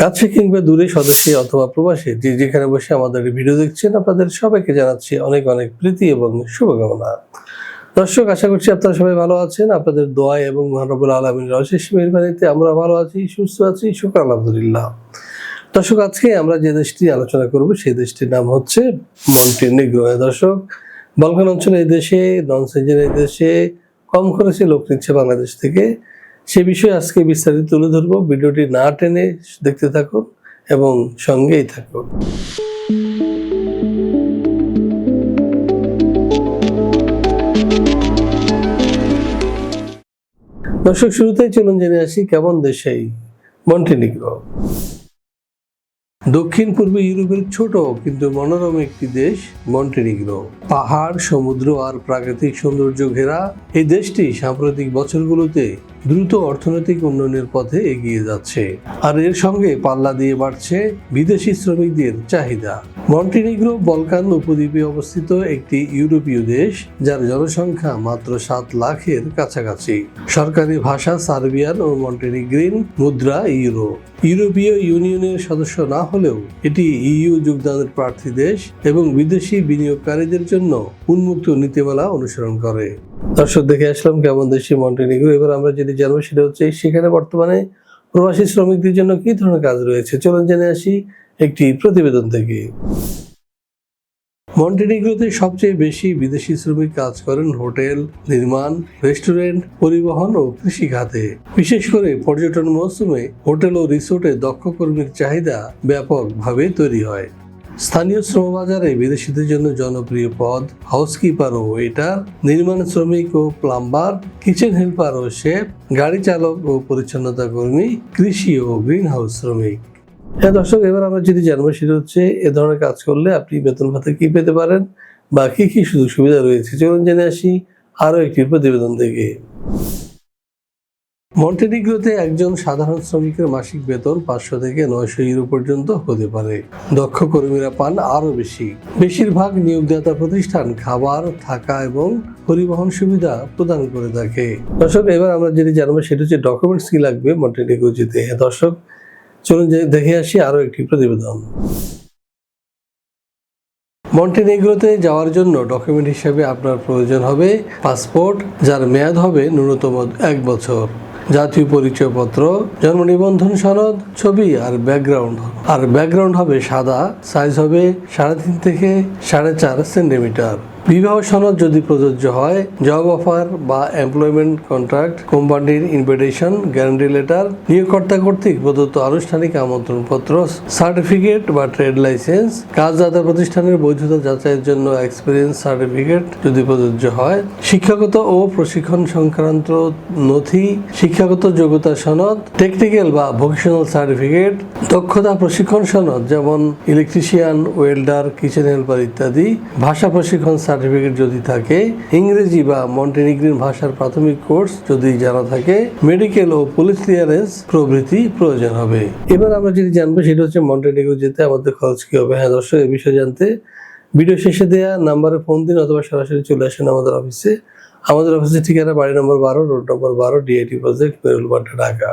কাছে কিংবা দূরে সদস্যে অথবা প্রবাসী, যে যেখানে বসে আমাদের ভিডিও দেখছেন, আপনাদের সবাইকে জানাচ্ছি অনেক অনেক প্রীতি এবং শুভকামনা। দর্শক, আশা করছি আপনারা সবাই ভালো আছেন। আপনাদের দোয়া এবং মহানবুল আলমিনের অশেষ মেহরবানিতে আমরা ভালো আছি, সুস্থ আছি। শুক্র, আলহামদুলিল্লাহ। দর্শক, আজকে আমরা যে দেশটি আলোচনা করব, সেই দেশটির নাম হচ্ছে মন্টিনিগ্রো। দর্শক, বলকান অঞ্চলে এই দেশে, নন এই দেশে কম খরচে লোক নিচ্ছে বাংলাদেশ থেকে। সে বিষয়ে আজকে বিস্তারিত তুলে ধরবো। ভিডিওটি না টেনে দেখতে থাকুন এবং সঙ্গেই থাকুন। দর্শক, শুরুতেই চলুন জেনে আসি কেমন দেশেই মন্টিনিগ্রো দক্ষিণ পূর্ব ইউরোপের ছোট কিন্তু মনোরম একটি দেশ মন্টেনিগ্রো পাহাড়, সমুদ্র আর প্রাকৃতিক সৌন্দর্য ঘেরা এই দেশটি সাম্প্রতিক বছরগুলোতে দ্রুত অর্থনৈতিক উন্নয়নের পথে এগিয়ে যাচ্ছে। আর এর সঙ্গে পাল্লা দিয়ে বাড়ছে বিদেশি শ্রমিকদের চাহিদা। মন্টিনিগ্রো বলকান উপদ্বীপে অবস্থিত একটি ইউরোপীয় দেশ, যার জনসংখ্যা মাত্র সাত লাখের কাছাকাছি। সরকারি ভাষা সার্বিয়ান ও মন্টেনিগ্রিন মুদ্রা ইউরো। ইউরোপীয় ইউনিয়নের সদস্য না হলেও এটি ইইউ যোগদানের প্রার্থী দেশ এবং বিদেশি বিনিয়োগকারীদের জন্য উন্মুক্ত নীতিমালা অনুসরণ করে। দর্শক দেখে আসলাম কেমন দেশি মন্টেনিগ্রো এবার আমরা যেটি জানব সেটা হচ্ছে, সেখানে বর্তমানে প্রবাসী শ্রমিকদের জন্য কি ধরনের কাজ রয়েছে? চলুন জেনে আসি একটি প্রতিবেদন থেকে। মন্টেনিগ্রোতে সবচেয়ে বেশি বিদেশি শ্রমিক কাজ করেন হোটেল, নির্মাণ, রেস্টুরেন্ট, পরিবহন ও কৃষি খাতে। বিশেষ করে পর্যটন মৌসুমে হোটেল ও রিসোর্টে দক্ষ কর্মীর চাহিদা ব্যাপকভাবে তৈরি হয়। স্থানীয় শ্রমবাজারে বিদেশিদের জন্য জনপ্রিয় পদ, হাউসকিপার ও ওয়েটার, নির্মাণ শ্রমিক ও প্লাম্বার, কিচেন হেল্পার ও শেফ, গাড়ি চালক ও পরিচ্ছন্নতা কর্মী, কৃষি ও গ্রিন হাউস শ্রমিক। হ্যাঁ দর্শক, এবার আমরা যেটি জানব সেটা হচ্ছে এ ধরনের কাজ করলে আপনি বেতন ভাতা কি পেতে পারেন বা কি কি সুযোগ সুবিধা রয়েছে? চলুন জেনে আসি আরও একটি প্রতিবেদন থেকে। মন্টেনিগ্রোতে একজন সাধারণ শ্রমিকের মাসিক বেতন পাঁচশো থেকে নয়শো ইউরো পর্যন্ত হতে পারে। দক্ষ কর্মীরা পান আরও বেশি। বেশিরভাগ নিয়োগদাতা প্রতিষ্ঠান খাবার, থাকা এবং পরিবহন সুবিধা প্রদান করে থাকে। দর্শক, এবার আমরা যেটি জানব সেটা হচ্ছে ডকুমেন্টস কি লাগবে মন্টেনিগ্রো যেতে দর্শক, চলুন দেখে আসি আরও একটি প্রতিবেদন। মন্টেনেগ্রোতে যাওয়ার জন্য ডকুমেন্ট হিসেবে আপনার প্রয়োজন হবে পাসপোর্ট, যার মেয়াদ হবে ন্যূনতম এক বছর। জাতীয় পরিচয়পত্র, জন্ম নিবন্ধন সনদ, ছবি আর ব্যাকগ্রাউন্ড আর ব্যাকগ্রাউন্ড হবে সাদা সাইজ হবে সাড়ে তিন থেকে সাড়ে চার সেন্টিমিটার বিবাহ সনদ যদি প্রযোজ্য হয় জব অফার বা এমপ্লয়মেন্ট কন্ট্রাক্ট কোম্পানির ইনভিটেশন গ্যারান্টি লেটার নিয়োগকর্তা কর্তৃক প্রদত্ত আনুষ্ঠানিক আমন্ত্রণপত্র সার্টিফিকেট বা ট্রেড লাইসেন্স কাজদাতা প্রতিষ্ঠানের বৈধতা যাচাইয়ের জন্য এক্সপিরিয়েন্স সার্টিফিকেট যদি প্রযোজ্য হয়, শিক্ষাগত ও প্রশিক্ষণ সংক্রান্ত নথি শিক্ষাগত যোগ্যতা সনদ টেকনিক্যাল বা ভোকেশনাল সার্টিফিকেট দক্ষতা প্রশিক্ষণ সনদ, যেমন ইলেকট্রিশিয়ান ওয়েল্ডার কিচেন হেল্পার ইত্যাদি। ভাষা প্রশিক্ষণ সার্টিফিকেট যদি থাকে, ইংরেজি বা মন্টেনিগ্রিন ভাষার প্রাথমিক কোর্স যদি জানা থাকে মেডিকেল ও পুলিশ ক্লিয়ারেন্স প্রভৃতি প্রয়োজন হবে। এবার আমরা যেটি জানব, সেটা হচ্ছে মন্টেনিগ্রো যেতে আমাদের খরচ কি হবে? হ্যাঁ দর্শক, এ বিষয়ে জানতে ভিডিও শেষে দেওয়া নাম্বারে ফোন দিন অথবা সরাসরি চলে আসেন আমাদের অফিসে আমাদের অফিসের ঠিকানা বাড়ি নম্বর বারো, রোড নম্বর বারো ডিআইটি প্রজেক্ট বেরুলবাড্ডা ঢাকা।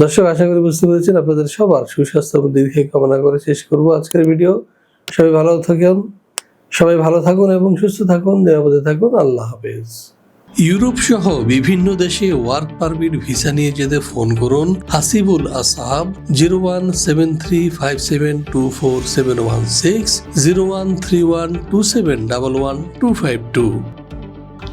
দর্শক, আশা করি বুঝতে পেরেছেন আপনাদের সবার সুস্বাস্থ্য এবং দীর্ঘায়ু কামনা করে শেষ করব আজকের ভিডিও। সবাই ভালো থাকুন, সবাই ভালো থাকুন এবং সুস্থ থাকুন, নিরাপদে থাকুন। আল্লাহ হাফেজ। ইউরোপ সহ বিভিন্ন দেশে ওয়ার্ক পারমিট, ভিসা নিয়ে যেতে ফোন করুন Hasibul Asahab, zero one seven three five seven two four seven one six, zero one three one two seven double one two five two.